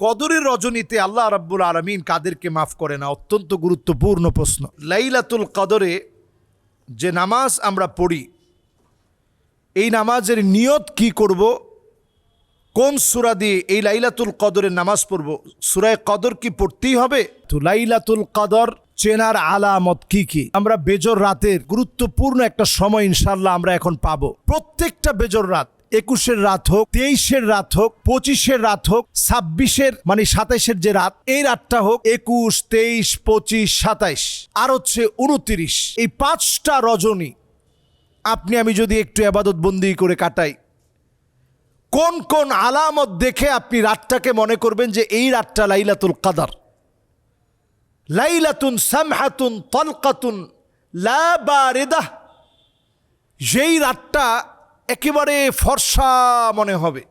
কদরের রজনীতে আল্লাহ রাব্বুল আলমিন কাদেরকে মাফ করে না, অত্যন্ত গুরুত্বপূর্ণ প্রশ্ন। লাইলাতুল কদরে যে নামাজ আমরা পড়ি, এই নামাজের নিয়ত কি করব? কোন সুরা দিয়ে এই লাইলাতুল কদরের নামাজ পড়ব? সুরায় কদর কি পড়তেই হবে? তো লাইলাতুল কদর চেনার আলামত কি কি? আমরা বেজর রাতের গুরুত্বপূর্ণ একটা সময় ইনশাল্লাহ আমরা এখন পাবো। প্রত্যেকটা বেজর রাত একুশের রাত হোক, তেইশের রাত হোক, পঁচিশের রাত হোক, ছাব্বিশের মানে সাতাইশের যে রাত, এই রাতটা হোক একুশ, তেইশ, পঁচিশ, সাতাইশ, আর হচ্ছে উনতিরিশ। এই পাঁচটা রজনী আপনি, আমি যদি একটু আবাদত বন্দি করে কাটাই, কোন কোন আলামত দেখে আপনি রাতটাকে মনে করবেন যে এই রাতটা লাইলাতুল কাদার। লাইলাতুন সামহাতুন তলকাতুন লা বারেদাহ যেই রাতটা একেবারে ফর্সা মনে হবে।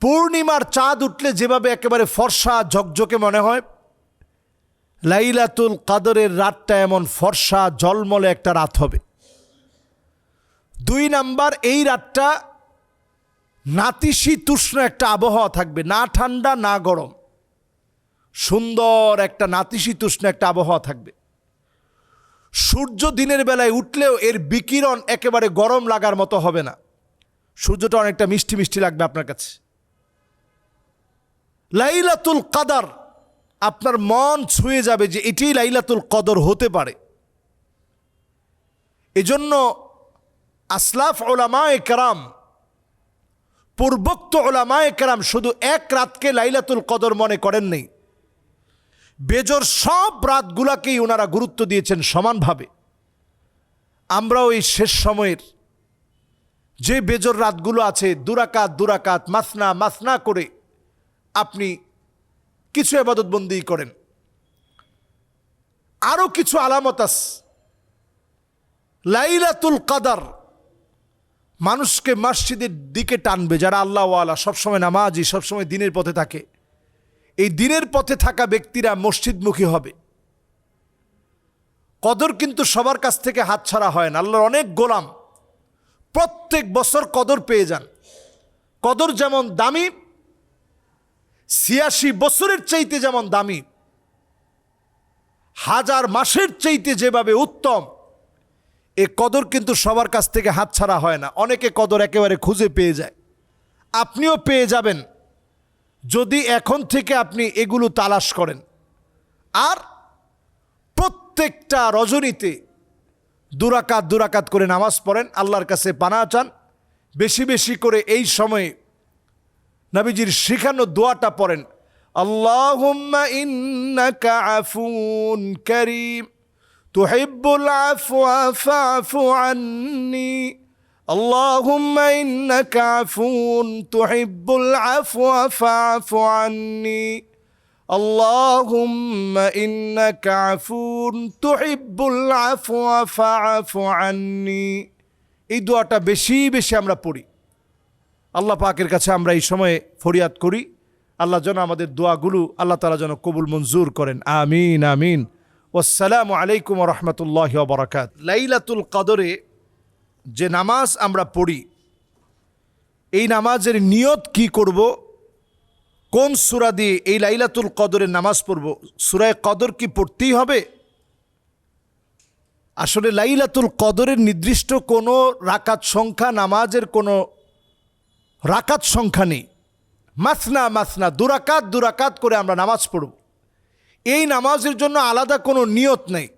পূর্ণিমার চাঁদ উঠলে যেভাবে একেবারে ফর্সা ঝকঝকে মনে হয়, লাইলাতুল কাদরের রাতটা এমন ফর্সা জলমলে একটা রাত হবে। দুই নাম্বার, এই রাতটা নাতিশীতুষ্ণ একটা আবহাওয়া থাকবে, না ঠান্ডা, না গরম। সুন্দর একটা নাতিশীতুষ্ণ একটা আবহাওয়া থাকবে। সূর্য দিনের বেলায় উঠলেও এর বিকিরণ একেবারে গরম লাগার মতো হবে না। সূর্যটা অনেকটা মিষ্টি মিষ্টি লাগবে আপনার কাছে। লাইলাতুল কাদার আপনার মন ছুঁয়ে যাবে যে এটি লাইলাতুল কদর হতে পারে। এজন্য আসলাফ ওলামায় কারাম, পূর্বোক্ত ওলামায় কারাম শুধু এক রাতকে লাইলাতুল কদর মনে করেন নেই। বেজর সব রাতগুলাকেই ওনারা গুরুত্ব দিয়েছেন সমানভাবে। আমরাও এই শেষ সময়ের যে বেজর রাতগুলো আছে, দুরাকাত দুরাকাত, মাসনা মাসনা করে আপনি কিছু এবাদতবন্দি করেন। আরও কিছু আলামত আস। লাইলাতুল কাদার মানুষকে মসজিদের দিকে টানবে, যারা আল্লাহওয়ালা, সবসময় নামাজি, সবসময় দিনের পথে থাকে। এই দিনের পথে থাকা ব্যক্তিরা মসজিদমুখী হবে। কদর কিন্তু সবার কাছ থেকে হাতছাড়া হয় না। আল্লাহর অনেক গোলাম। প্রত্যেক বছর কদর পেয়ে যান। কদর যেমন দামি, ছিয়াশি বছরের চাইতে যেমন দামি, হাজার মাসের চাইতে যেভাবে উত্তম, এ কদর কিন্তু সবার কাছ থেকে হাতছাড়া হয় না। অনেকে কদর একেবারে খুঁজে পেয়ে যায়। আপনিও পেয়ে যাবেন। যদি এখন থেকে আপনি এগুলো তালাশ করেন, আর প্রত্যেকটা রজনীতে দুরাকাত দুরাকাত করে নামাজ পড়েন, আল্লাহর কাছে পানা চান, বেশি বেশি করে এই সময়ে নবীজির শিখানো দোয়াটা পড়েন আন্নি। اللهم إنك عفو تحب العفو فاعف عني اللهم إنك عفو تحب العفو فاعف عني এই দোয়াটা বেশি বেশি আমরা পড়ি আল্লাহ পাকের কাছে আমরা এই সময়ে ফরিয়াদ করি আল্লাহ যেন আমাদের দোয়াগুলো আল্লাহ তালা যেন কবুল মঞ্জুর করেন আমিন আমিন ওসালামু আলাইকুম রহমতুল্লাহ বরাকাত লাইলাতুল কদরে যে নামাজ আমরা পড়ি, এই নামাজের নিয়ত কি করব? কোন সুরা দিয়ে এই লাইলাতুল কদরের নামাজ পড়ব? সুরায় কদর কি পড়তেই হবে? আসলে লাইলাতুল কদরের নির্দিষ্ট কোনো রাকাত সংখ্যা, নামাজের কোনো রাকাত সংখ্যা নেই। মাসনা মাসনা দুরাকাত দুরাকাত করে আমরা নামাজ পড়ব। এই নামাজের জন্য আলাদা কোনো নিয়ত নেই।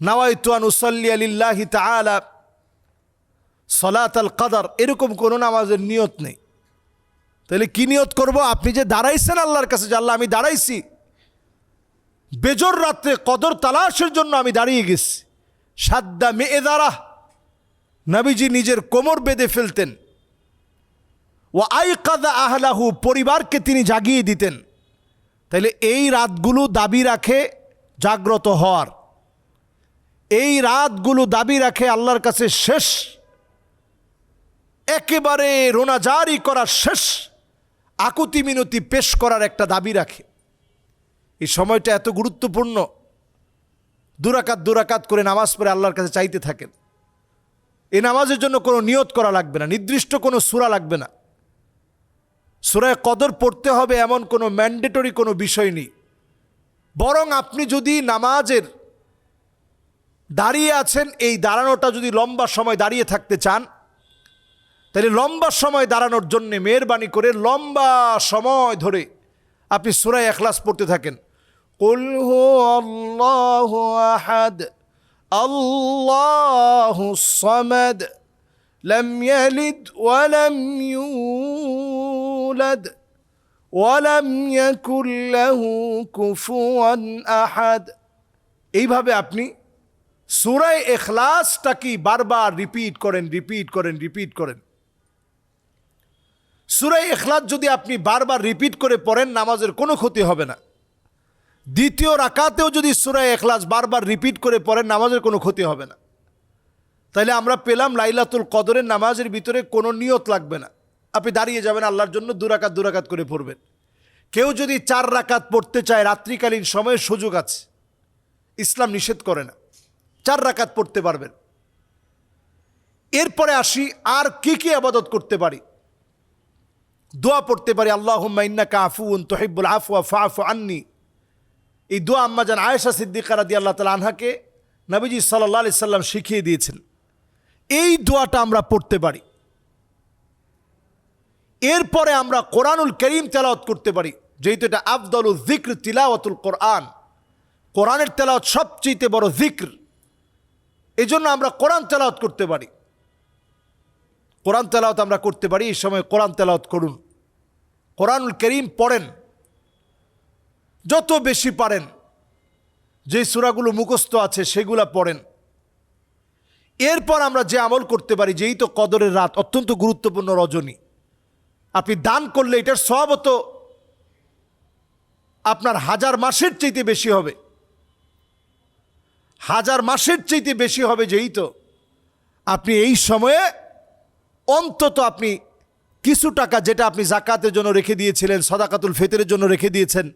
নাওয়াইতুয়ান উসল্লি আলিল্লাহি তালা সলাত আল কাদার, এরকম কোনো নামাজের নিয়ত নেই। তাহলে কি নিয়ত করব? আপনি যে দাঁড়াইছেন আল্লাহর কাছে যে, আল্লাহ, আমি দাঁড়াইছি। বেজর রাত্রে কদর তালাশের জন্য আমি দাঁড়িয়ে গেছি। সাদ্দা মেয়ে দ্বারা নবীজি নিজের কোমর বেঁধে ফেলতেন। ও আই কাদা আহলাহু, পরিবারকে তিনি জাগিয়ে দিতেন। তাহলে এই রাতগুলো দাবি রাখে জাগ্রত হওয়ার। এই রাতগুলো দাবি রাখে আল্লাহর কাছে শেষ একেবারে রোনাজারি করার শেষ, আকুতি মিনতি পেশ করার একটা দাবি রাখে। এই সময়টা এত গুরুত্বপূর্ণ। দুরাকাত দুরাকাত করে নামাজ পড়ে আল্লাহর কাছে চাইতে থাকেন। এই নামাজের জন্য কোনো নিয়ত করা লাগবে না, নির্দিষ্ট কোনো সুরা লাগবে না। সুরায় কদর পড়তে হবে এমন কোনো ম্যান্ডেটরি কোনো বিষয় নেই। বরং আপনি যদি নামাজের দাঁড়িয়ে আছেন, এই দাঁড়ানোটা যদি লম্বা সময় দাঁড়িয়ে থাকতে চান তাহলে লম্বা সময় দাঁড়ানোর জন্যে মেহরবানি করে লম্বা সময় ধরে আপনি সুরায় এখলাস পড়তে থাকেন قل هو الله أحد الله الصمد لم يلد ولم يولد ولم يكن له كفوا أحد এইভাবে আপনি সুরায় এখলাসটাকে বারবার রিপিট করেন রিপিট করেন রিপিট করেন সুরাই এখলাস যদি আপনি বারবার রিপিট করে পড়েন, নামাজের কোনো ক্ষতি হবে না। দ্বিতীয় রাকাতেও যদি সুরাই এখলাস বারবার রিপিট করে পড়েন, নামাজের কোনো ক্ষতি হবে না। তাইলে আমরা পেলাম লাইলাতুল কদরের নামাজের ভিতরে কোনো নিয়ত লাগবে না। আপনি দাঁড়িয়ে যাবেন আল্লাহর জন্য দুরাকাত দুরাকাত করে পড়বেন। কেউ যদি চার রাকাত পড়তে চায়, রাত্রিকালীন সময়ে সুযোগ আছে। ইসলাম নিষেধ করে না। চার রাকাত পড়তে পারবেন। এরপরে আসি, আর কি কি আবাদত করতে পারি? দোয়া পড়তে পারি আল্লাহ ইন্নাকা আফুন তোহিবুল আফুয়া ফাফু আন্নি। এই দোয়া আম্মাজান আয়েশা সিদ্দিকা রাদি আল্লাহ তালা আনহাকে নবীজি সাল্লাহ আলি সাল্লাম শিখিয়ে দিয়েছেন। এই দোয়াটা আমরা পড়তে পারি। এরপরে আমরা কোরআনুল করিম তেলাওয়াত করতে পারি। যেহেতু এটা আফদলুল জিক্র তিলাওয়াতুল কোরআন। কোরআনের তেলাওয়াত সবচেয়ে বড় জিক্র এই জন্য আমরা কোরআন তেলাওয়াত করতে পারি। কোরআন তেলাওয়াত আমরা করতে পারি, এই সময় কোরআন তেলাওয়াত করুন। কোরআনুল করিম পড়েন। যত বেশি পারেন যে সুরাগুলো মুখস্থ আছে সেগুলো পড়েন। এরপর আমরা যে আমল করতে পারি, যেই তো কদরের রাত, অত্যন্ত গুরুত্বপূর্ণ রজনী। আপনি দান করলে এটার সবত আপনার হাজার মাসের চাইতে বেশি হবে। হাজার মাসের চাইতে বেশি হবে যেই তো আপনি এই সময়ে অন্তত আপনি কিছু টাকা যেটা আপনি জাকাতের জন্য রেখে দিয়েছিলেন, সদাকাতুল ফেতরের জন্য রেখে দিয়েছেন,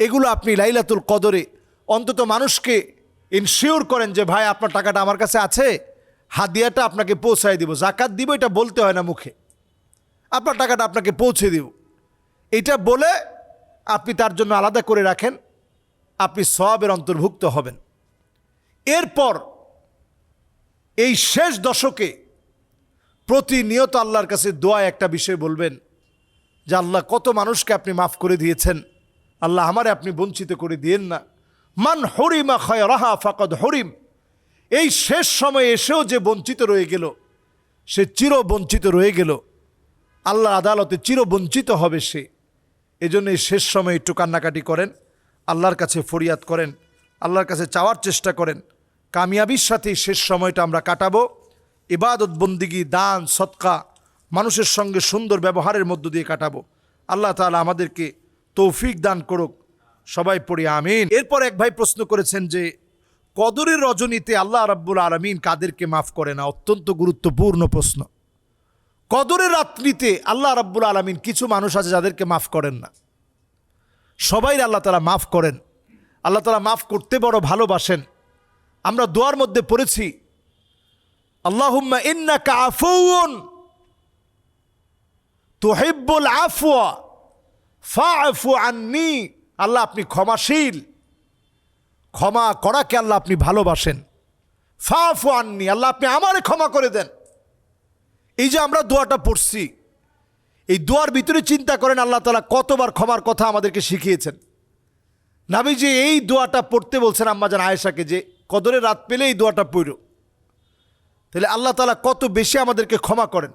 এগুলো আপনি লাইলাতুল কদরে অন্তত মানুষকে ইনশিওর করেন যে, ভাই, আপনার টাকাটা আমার কাছে আছে, হাদিয়াটা আপনাকে পৌঁছায় দিব, জাকাত দিব, এটা বলতে হয় না মুখে। আপনার টাকাটা আপনাকে পৌঁছে দিব। এটা বলে আপনি তার জন্য আলাদা করে রাখেন, আপনি সবের অন্তর্ভুক্ত হবেন। এরপর এই শেষ দশকে প্রতিনিয়ত আল্লাহর কাছে দোয়া একটা বিষয় বলবেন যে আল্লাহ, কত মানুষকে আপনি মাফ করে দিয়েছেন। আল্লাহ, আমারে আপনি বঞ্চিত করে দিয়েন না। মান হরিমা খয় রাহা ফাকদ হরিম। এই শেষ সময়ে এসেও যে বঞ্চিত রয়ে গেল, সে চির বঞ্চিত রয়ে গেল। আল্লাহ আদালতে চির বঞ্চিত হবে সে। এজন্য এই শেষ সময়ে একটু কান্নাকাটি করেন, আল্লাহর কাছে ফরিয়াদ করেন, আল্লাহর কাছে চাওয়ার চেষ্টা করেন। কামিয়াবির সাথে শেষ সময়টা আমরা কাটাবো। ইবাদত, বন্দিগি, দান, সৎকা মানুষের সঙ্গে সুন্দর ব্যবহারের মধ্য দিয়ে কাটাবো। আল্লাহ তাআলা আমাদেরকে তৌফিক দান করুক। সবাই পড়ি আমিন। এরপর এক ভাই প্রশ্ন করেছেন যে, কদরের রজনীতে আল্লাহ রাব্বুল আলমিন কাদেরকে মাফ করে না? অত্যন্ত গুরুত্বপূর্ণ প্রশ্ন। কদরের রাত্রিতে আল্লাহ রাব্বুল আলমিন কিছু মানুষ আছে যাদেরকে মাফ করেন না। সবাই আল্লাহ তালা মাফ করেন। আল্লাহ তালা মাফ করতে বড় ভালোবাসেন। আমরা দোয়ার মধ্যে পড়েছি আল্লাহুম্মা ইন্নাকা আফুন তুহিব্বুল আফওয়া ফাফু আন্নি। আল্লাহ আপনি ক্ষমাশীল। ক্ষমা করাকে আল্লাহ আপনি ভালোবাসেন। ফাফু আননি, আল্লাহ আপনি আমারে ক্ষমা করে দেন। এই যে আমরা দোয়াটা পড়ছি, এই দোয়ার ভিতরে চিন্তা করেন আল্লাহ তালা কতবার ক্ষমার কথা আমাদেরকে শিখিয়েছেন। নাবি যে এই দোয়াটা পড়তে বলছেন আম্মাজান আয়েশাকে যে কদরের রাত পেলে এই দোয়াটা পড়ো। তাহলে আল্লাহ তালা কত বেশি আমাদেরকে ক্ষমা করেন।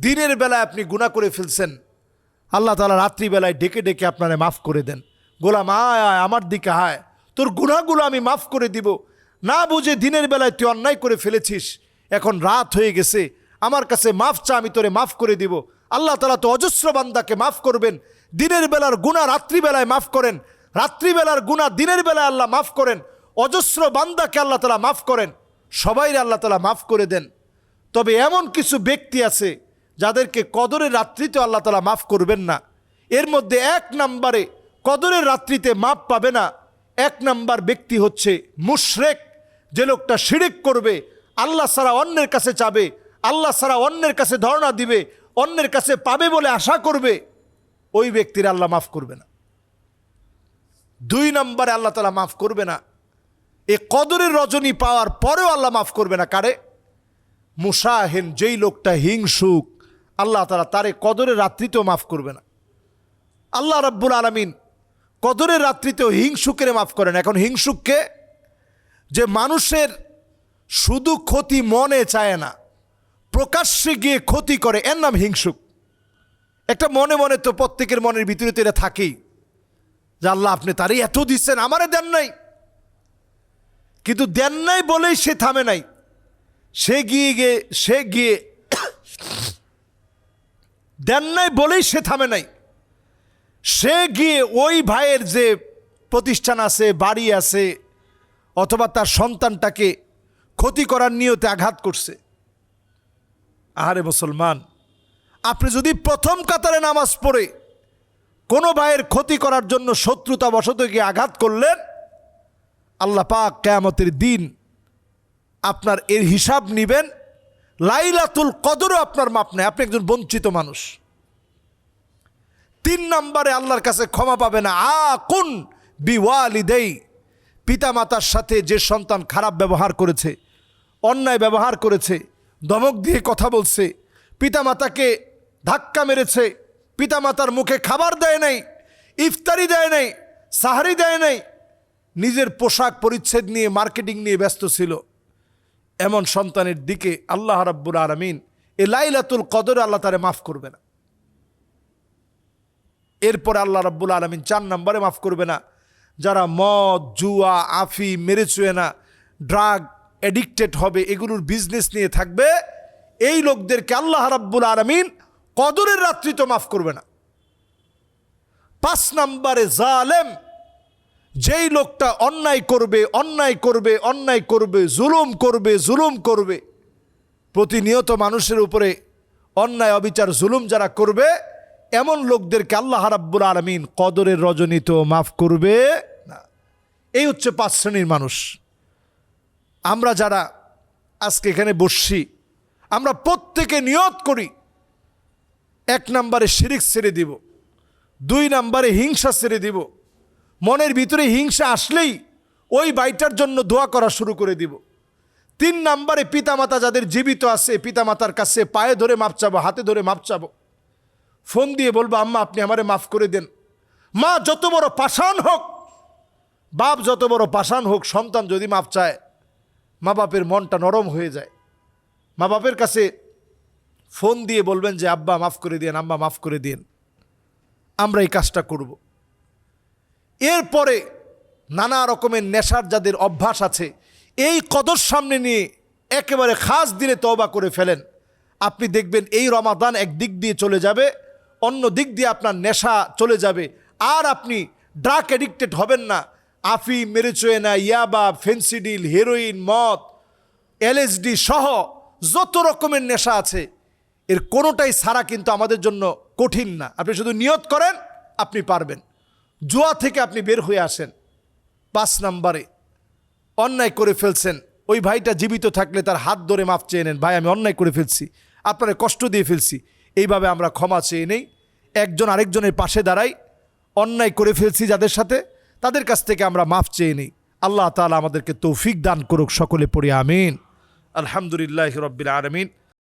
দিনের বেলায় আপনি গুনাহ করে ফেলছেন। আল্লাহ তালা রাত্রিবেলায় ডেকে ডেকে আপনারে মাফ করে দেন। গোলাম আয় আয়, আমার দিকে হায় তোর গুনাহগুলো আমি মাফ করে দিব। না বুঝে দিনের বেলায় তুই অন্যায় করে ফেলেছিস। এখন রাত হয়ে গেছে। আমার কাছে মাফ চা, আমি তোরে মাফ করে দিব। আল্লাহ তালা তো অজস্র বান্দাকে মাফ করবেন। দিনের বেলার গুণা রাত্রিবেলায় মাফ করেন। রাত্রিবেলার গুণা দিনের বেলায় আল্লাহ মাফ করেন। অজস্র বান্দাকে আল্লাহ তালা মাফ করেন। সবাই আল্লাহ তালা মাফ করে দেন। তবে এমন কিছু ব্যক্তি আছে যাদেরকে কদরের রাত্রিতে আল্লাহ তালা মাফ করবেন না। এর মধ্যে এক নাম্বারে কদরের রাত্রিতে মাপ পাবে না। এক নাম্বার ব্যক্তি হচ্ছে মুশরেক। যে লোকটা শিরিক করবে, আল্লাহ সারা অন্যের কাছে চাবে, আল্লাহ সারা অন্যের কাছে ধর্ণা দিবে, অন্যের কাছে পাবে বলে আশা করবে। ওই ব্যক্তির আল্লাহ মাফ করবে না। দুই নম্বরে আল্লাহ তালা মাফ করবে না। এ কদরের রজনী পাওয়ার পরেও আল্লাহ মাফ করবে না। কারে? মুসাহেন, যেই লোকটা হিংসুক, আল্লাহ তালা তারে কদরের রাত্রিতেও মাফ করবে না। আল্লাহ রাব্বুল আলমিন কদরের রাত্রিতেও হিংসুকের মাফ করেন। এখন হিংসুককে যে মানুষের শুধু ক্ষতি মনে চায় না, প্রকাশ্যে গিয়ে ক্ষতি করে, এর নাম হিংসুক। একটা মনে মনে তো প্রত্যেকের মনের ভিতরে তো এটা থাকেই যে আল্লাহ আপনি তারই এত দিচ্ছেন, আমারে দেন নাই। কিন্তু দেন নাই বলেই সে থামে নাই। সে গিয়ে গিয়ে, সে গিয়ে দেন নাই বলেই সে থামে নাই। সে গিয়ে ওই ভাইয়ের যে প্রতিষ্ঠান আছে, বাড়ি আছে, অথবা তার সন্তানটাকে ক্ষতি করার নিয়তে আঘাত করছে। আহারে মুসলমান আপনি যদি প্রথম কাতারে নামাজ পড়ে কোনো ভাইয়ের ক্ষতি করার জন্য শত্রুতা বশত গিয়ে আঘাত করলেন? আল্লাহ পাক কেয়ামতের দিন আপনার এর হিসাব নিবেন। লাইলাতুল কদরও আপনার মাপ নেয়। আপনি একজন বঞ্চিত মানুষ। তিন নম্বরে আল্লাহর কাছে ক্ষমা পাবে না আ কুন বিওয়ালিদেই। পিতামাতার সাথে যে সন্তান খারাপ ব্যবহার করেছে, অন্যায় ব্যবহার করেছে ধমক দিয়ে কথা বলছে, পিতামাতাকে ধাক্কা মেরেছে। পিতামাতার মুখে খাবার দেয় নাই, ইফতারি দেয় নাই, সাহারি দেয় নাই। নিজের পোশাক পরিচ্ছেদ নিয়ে, মার্কেটিং নিয়ে ব্যস্ত ছিল। এমন সন্তানের দিকে আল্লাহ রাব্বুল আলমিন এ লাইলাতুল কদর আল্লাহ তারে মাফ করবে না। এরপরে আল্লাহ রাব্বুল আলমিন চার নম্বরে মাফ করবে না। যারা মদ, জুয়া, আফি মেরে চুয়ে না ড্রাগ অ্যাডিক্টেড হবে, এগুলোর বিজনেস নিয়ে থাকবে, এই লোকদেরকে আল্লাহ রাব্বুল আলমিন কদরের রাত্রি তো মাফ করবে না। পাঁচ নাম্বারে জালেম, যেই লোকটা অন্যায় করবে অন্যায় করবে অন্যায় করবে, জুলুম করবে জুলুম করবে, প্রতিনিয়ত মানুষের উপরে অন্যায়, অবিচার, জুলুম যারা করবে, এমন লোকদেরকে আল্লাহ রাব্বুল আলমিন কদরের রজনীত মাফ করবে না। এই হচ্ছে পাঁচ শ্রেণির মানুষ। আমরা যারা আজকে এখানে বসছি, আমরা প্রত্যেকে নিয়ত করি এক নম্বরে শিরিক ছেড়ে দিব, দুই নম্বরে হিংসা ছেড়ে দিব, মনের ভিতরে হিংসা আসলেই ওই বাইটার জন্য দোয়া করা শুরু করে দিব। তিন নম্বরে পিতামাতা যাদের জীবিত আছে, পিতামাতার কাছে পায়ে ধরে মাপ চাবো, হাতে ধরে মাপ চাবো। ফোন দিয়ে বলব, আম্মা, আপনি আমারে মাফ করে দেন। মা, যত বড় পাষাণ হোক, বাপ যত বড় পাষাণ হোক, সন্তান যদি মাপ চায় মা বাপের মনটা নরম হয়ে যায়। মা বাপের কাছে ফোন দিয়ে বলবেন যে, আব্বা, মাফ করে দিন আম্মা, মাফ করে দিন আমরা এই কাজটা করব। এরপরে নানা রকমের নেশার যাদের অভ্যাস আছে। এই কদর সামনে নিয়ে একেবারে খাস দিনে তওবা করে ফেলেন। আপনি দেখবেন এই রমাদান এক দিক দিয়ে চলে যাবে, অন্য দিক দিয়ে আপনার নেশা চলে যাবে। আর আপনি ড্রাগ অ্যাডিক্টেড হবেন না। আফি, মেরেচোয়েনা, ইয়াবা, ফেন্সিডিল, হেরোইন, মদ, এলএসডি সহ যত রকমের নেশা আছে এর কোনোটাই সারা কিন্তু আমাদের জন্য কঠিন না। আপনি শুধু নিয়ত করেন, আপনি পারবেন। জুয়া থেকে আপনি বের হয়ে আসেন। পাঁচ নাম্বারে অন্যায় করে ফেলছেন। ওই ভাইটা জীবিত থাকলে তার হাত ধরে মাপ চেয়ে নেন, ভাই, আমি অন্যায় করে ফেলছি। আপনারা কষ্ট দিয়ে ফেলছি। এইভাবে আমরা ক্ষমা চেয়ে নেই। একজন আরেকজনের পাশে দাঁড়াই। অন্যায় করে ফেলছি যাদের সাথে, তাদের কাছ থেকে আমরা মাফ চেয়ে নিই। আল্লাহ তালা আমাদেরকে তৌফিক দান করুক সকলে পড়ি, আমিন। আলহামদুলিল্লাহ রব্বিল আলমিন।